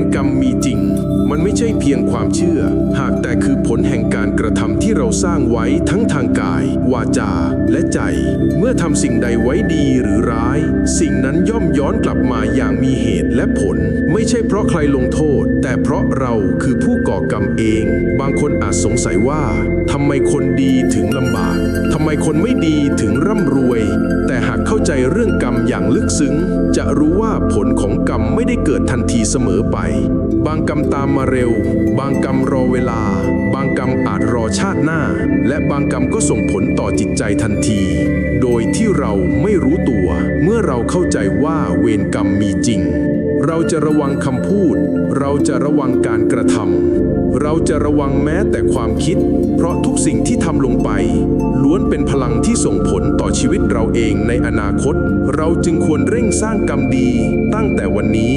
รกรรมมีจริง มันไม่ใช่เพียงความเชื่อ หากแต่คือผลแห่งการกระทำที่เราสร้างไว้ทั้งทางกาย วาจา และใจ เมื่อทำสิ่งใดไว้ดีหรือร้าย สิ่งนั้นย่อมย้อนกลับมาอย่างมีเหตุและผล ไม่ใช่เพราะใครลงโทษ แต่เพราะเราคือผู้ก่อกรรมเอง บางคนอาจสงสัยว่าทำไมคนดีถึงลำบากทำไมคนไม่ดีถึงร่ำรวย แต่หากาใจเรื่องกรรมอย่างลึกซึ้ง จะรู้ว่าผลของกรรมไม่ได้เกิดทันทีเสมอไป บางกรรมตามมาเร็ว บางกรรมรอเวลา บางกรรมอาจรอชาติหน้า และบางกรรมก็ส่งผลต่อจิตใจทันที โดยที่เราไม่รู้ตัว เมื่อเราเข้าใจว่าเวรกรรมมีจริง เราจะระวังคำพูด เราจะระวังการกระทำ เราจะระวังแม้แต่ความคิด เพราะทุกสิ่งที่ทำลงไป ล้วนเป็นพลังที่ส่งผลต่อชีวิตเราเองในอนาคต เราจึงควรเร่งสร้างกรรมดีตั้งแต่วันนี้